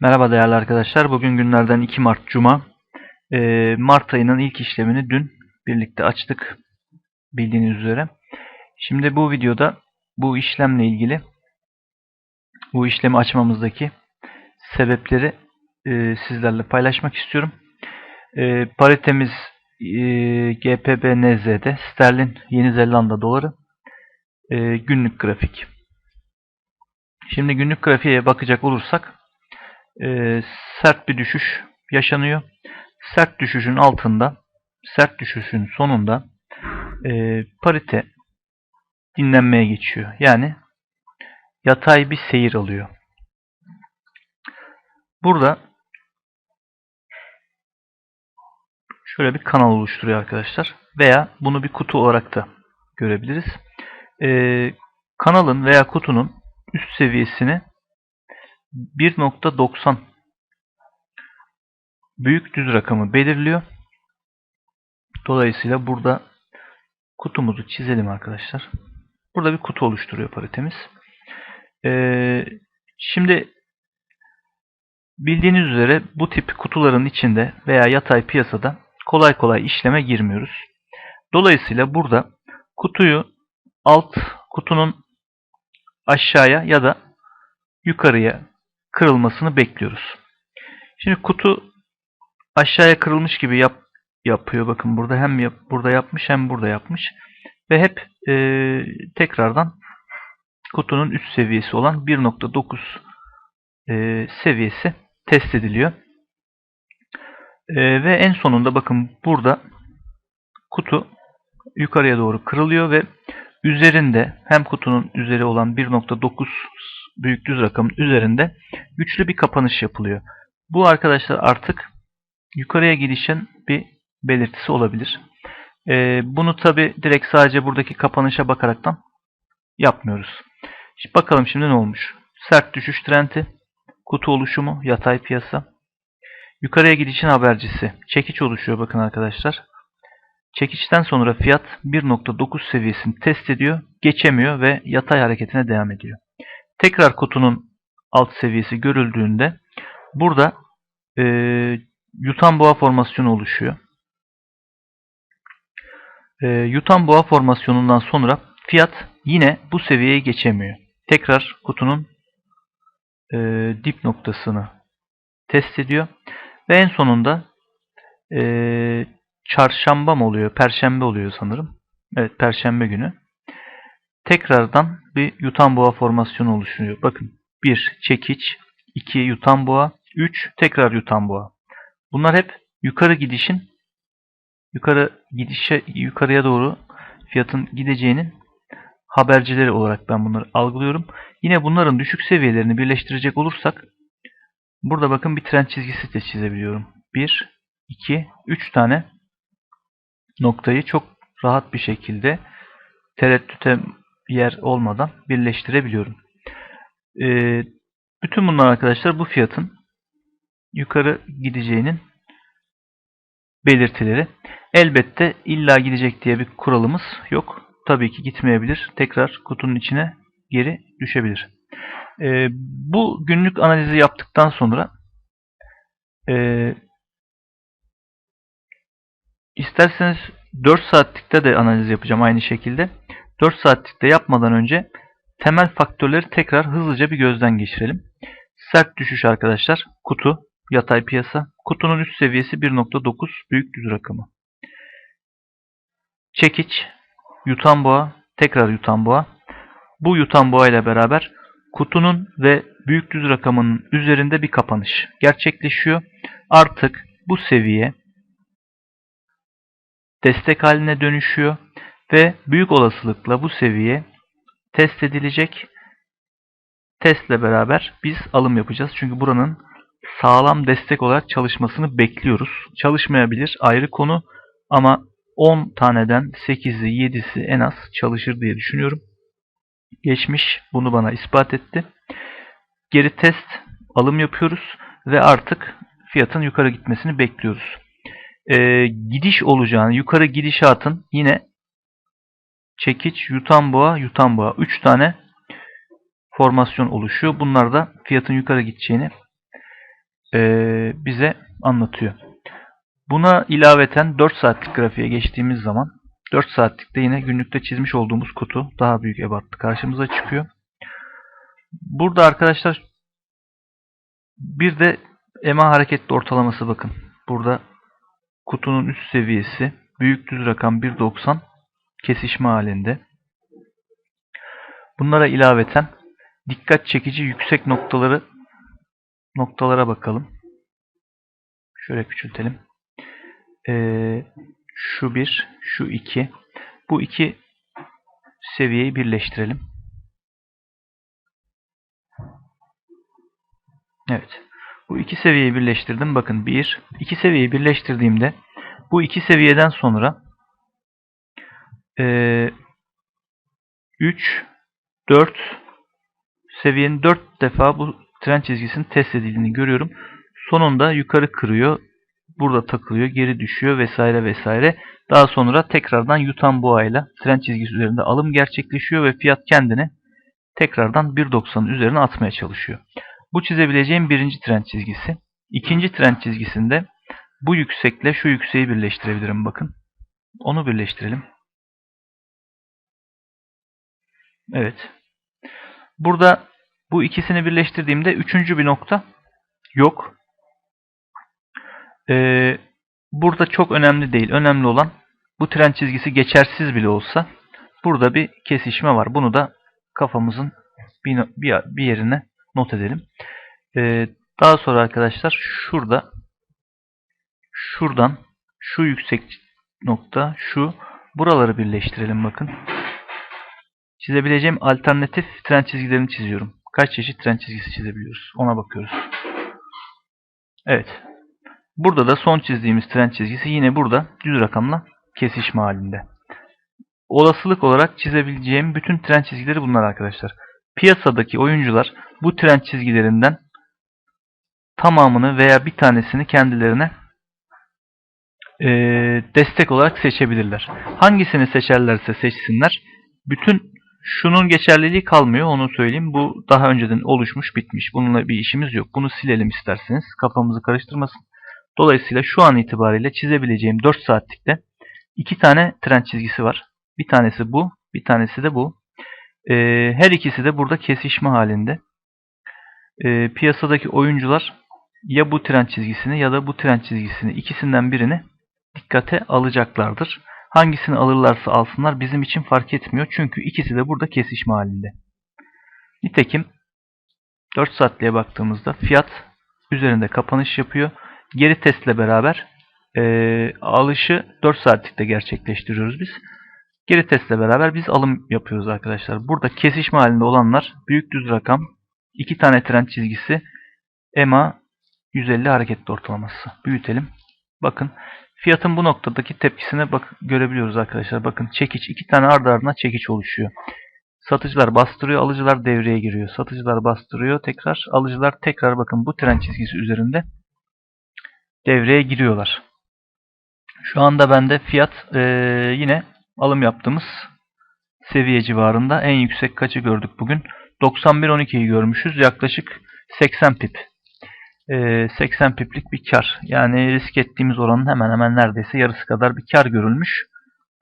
Merhaba değerli arkadaşlar. Bugün günlerden 2 Mart Cuma. Ee, Mart ayının ilk işlemini dün birlikte açtık. Bildiğiniz üzere. Şimdi bu videoda bu işlemle ilgili bu işlemi açmamızdaki sebepleri e, sizlerle paylaşmak istiyorum. E, paritemiz e, GPB-NZ'de sterlin Yeni Zelanda doları günlük grafik. Şimdi günlük grafiğe bakacak olursak e, sert bir düşüş yaşanıyor. Sert düşüşün altında, sert düşüşün sonunda e, parite dinlenmeye geçiyor. Yani yatay bir seyir alıyor. Burada şöyle bir kanal oluşturuyor arkadaşlar. Veya bunu bir kutu olarak da görebiliriz. E, kanalın veya kutunun üst seviyesini 1.90 büyük düz rakamı belirliyor. Dolayısıyla burada kutumuzu çizelim arkadaşlar. Burada bir kutu oluşturuyor paritemiz. Ee, şimdi bildiğiniz üzere bu tip kutuların içinde veya yatay piyasada kolay kolay işleme girmiyoruz. Dolayısıyla burada kutuyu alt kutunun aşağıya ya da yukarıya kırılmasını bekliyoruz. Şimdi kutu aşağıya kırılmış gibi yap, yapıyor. Bakın burada hem yap, burada yapmış hem burada yapmış. Ve hep e, tekrardan kutunun üst seviyesi olan 1.9 e, seviyesi test ediliyor. E, ve en sonunda bakın burada kutu yukarıya doğru kırılıyor ve üzerinde hem kutunun üzeri olan 1.9 büyük düz rakamın üzerinde güçlü bir kapanış yapılıyor. Bu arkadaşlar artık yukarıya gidişin bir belirtisi olabilir. Ee, bunu tabi direkt sadece buradaki kapanışa bakaraktan yapmıyoruz. Şimdi bakalım şimdi ne olmuş. Sert düşüş trendi, kutu oluşumu, yatay piyasa. Yukarıya gidişin habercisi. Çekiç oluşuyor bakın arkadaşlar. Çekiçten sonra fiyat 1.9 seviyesini test ediyor, geçemiyor ve yatay hareketine devam ediyor. Tekrar kutunun alt seviyesi görüldüğünde burada e, yutan boğa formasyonu oluşuyor. E, yutan boğa formasyonundan sonra fiyat yine bu seviyeyi geçemiyor. Tekrar kutunun e, dip noktasını test ediyor. Ve en sonunda e, çarşamba mı oluyor? Perşembe oluyor sanırım. Evet perşembe günü. Tekrardan bir yutan boğa formasyonu oluşuyor. Bakın 1 çekiç, 2 yutan boğa, 3 tekrar yutan boğa. Bunlar hep yukarı gidişin yukarı gidişe yukarıya doğru fiyatın gideceğinin habercileri olarak ben bunları algılıyorum. Yine bunların düşük seviyelerini birleştirecek olursak burada bakın bir trend çizgisi de çizebiliyorum. 1 2 3 tane noktayı çok rahat bir şekilde tereddüte yer olmadan birleştirebiliyorum. Ee, bütün bunlar arkadaşlar bu fiyatın yukarı gideceğinin belirtileri. Elbette illa gidecek diye bir kuralımız yok. Tabii ki gitmeyebilir. Tekrar kutunun içine geri düşebilir. Ee, bu günlük analizi yaptıktan sonra e, isterseniz 4 saatlikte de analiz yapacağım aynı şekilde. 4 saatlikte yapmadan önce temel faktörleri tekrar hızlıca bir gözden geçirelim. Sert düşüş arkadaşlar. Kutu, yatay piyasa. Kutunun üst seviyesi 1.9 büyük düz rakamı. Çekiç, yutan boğa, tekrar yutan boğa. Bu yutan boğa ile beraber kutunun ve büyük düz rakamının üzerinde bir kapanış gerçekleşiyor. Artık bu seviye destek haline dönüşüyor ve büyük olasılıkla bu seviye test edilecek. Testle beraber biz alım yapacağız. Çünkü buranın sağlam destek olarak çalışmasını bekliyoruz. Çalışmayabilir ayrı konu ama 10 taneden 8'i 7'si en az çalışır diye düşünüyorum. Geçmiş bunu bana ispat etti. Geri test alım yapıyoruz ve artık fiyatın yukarı gitmesini bekliyoruz. Ee, gidiş olacağını, yukarı gidişatın yine çekiç, yutan boğa, yutan boğa. 3 tane formasyon oluşuyor. Bunlar da fiyatın yukarı gideceğini e, bize anlatıyor. Buna ilaveten 4 saatlik grafiğe geçtiğimiz zaman 4 saatlikte yine günlükte çizmiş olduğumuz kutu daha büyük ebatlı karşımıza çıkıyor. Burada arkadaşlar bir de EMA hareketli ortalaması bakın. Burada kutunun üst seviyesi büyük düz rakam 1.90 kesişme halinde. Bunlara ilaveten dikkat çekici yüksek noktaları noktalara bakalım. Şöyle küçültelim. Ee, şu bir, şu iki. Bu iki seviyeyi birleştirelim. Evet. Bu iki seviyeyi birleştirdim. Bakın bir, iki seviyeyi birleştirdiğimde bu iki seviyeden sonra ee, 3, 4 seviyenin 4 defa bu tren çizgisinin test edildiğini görüyorum. Sonunda yukarı kırıyor. Burada takılıyor. Geri düşüyor vesaire vesaire. Daha sonra tekrardan yutan boğayla tren çizgisi üzerinde alım gerçekleşiyor ve fiyat kendini tekrardan 1.90'ın üzerine atmaya çalışıyor. Bu çizebileceğim birinci tren çizgisi. İkinci tren çizgisinde bu yüksekle şu yükseği birleştirebilirim bakın. Onu birleştirelim. Evet. Burada bu ikisini birleştirdiğimde üçüncü bir nokta yok. Ee, burada çok önemli değil. Önemli olan bu tren çizgisi geçersiz bile olsa burada bir kesişme var. Bunu da kafamızın bir, bir, bir yerine not edelim. Ee, daha sonra arkadaşlar şurada şuradan şu yüksek nokta şu buraları birleştirelim bakın. Çizebileceğim alternatif tren çizgilerini çiziyorum. Kaç çeşit tren çizgisi çizebiliyoruz? Ona bakıyoruz. Evet. Burada da son çizdiğimiz tren çizgisi yine burada düz rakamla kesişme halinde. Olasılık olarak çizebileceğim bütün tren çizgileri bunlar arkadaşlar. Piyasadaki oyuncular bu tren çizgilerinden tamamını veya bir tanesini kendilerine e, destek olarak seçebilirler. Hangisini seçerlerse seçsinler bütün şunun geçerliliği kalmıyor onu söyleyeyim. Bu daha önceden oluşmuş bitmiş. Bununla bir işimiz yok. Bunu silelim isterseniz. Kafamızı karıştırmasın. Dolayısıyla şu an itibariyle çizebileceğim 4 saatlikte iki tane tren çizgisi var. Bir tanesi bu. Bir tanesi de bu. Ee, her ikisi de burada kesişme halinde. Ee, piyasadaki oyuncular ya bu tren çizgisini ya da bu tren çizgisini ikisinden birini dikkate alacaklardır. Hangisini alırlarsa alsınlar bizim için fark etmiyor. Çünkü ikisi de burada kesişme halinde. Nitekim 4 saatliğe baktığımızda fiyat üzerinde kapanış yapıyor. Geri testle beraber e, alışı 4 saatlikte gerçekleştiriyoruz biz. Geri testle beraber biz alım yapıyoruz arkadaşlar. Burada kesişme halinde olanlar büyük düz rakam, 2 tane trend çizgisi, EMA 150 hareketli ortalaması. Büyütelim. Bakın Fiyatın bu noktadaki tepkisine bak görebiliyoruz arkadaşlar. Bakın çekiç iki tane ardı ardına çekiç oluşuyor. Satıcılar bastırıyor, alıcılar devreye giriyor. Satıcılar bastırıyor, tekrar alıcılar tekrar bakın bu tren çizgisi üzerinde devreye giriyorlar. Şu anda bende fiyat ee, yine alım yaptığımız seviye civarında. En yüksek kaçı gördük bugün? 91.12'yi görmüşüz. Yaklaşık 80 pip. 80 ee, piplik bir kar. Yani risk ettiğimiz oranın hemen hemen neredeyse yarısı kadar bir kar görülmüş.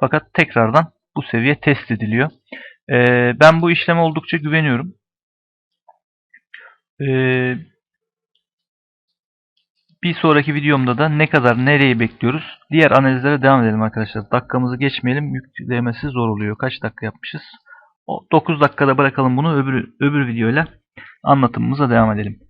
Fakat tekrardan bu seviye test ediliyor. Ee, ben bu işleme oldukça güveniyorum. Ee, bir sonraki videomda da ne kadar nereyi bekliyoruz? Diğer analizlere devam edelim arkadaşlar. Dakikamızı geçmeyelim. Yüklemesi zor oluyor. Kaç dakika yapmışız? 9 dakikada bırakalım bunu. Öbür, öbür videoyla anlatımımıza devam edelim.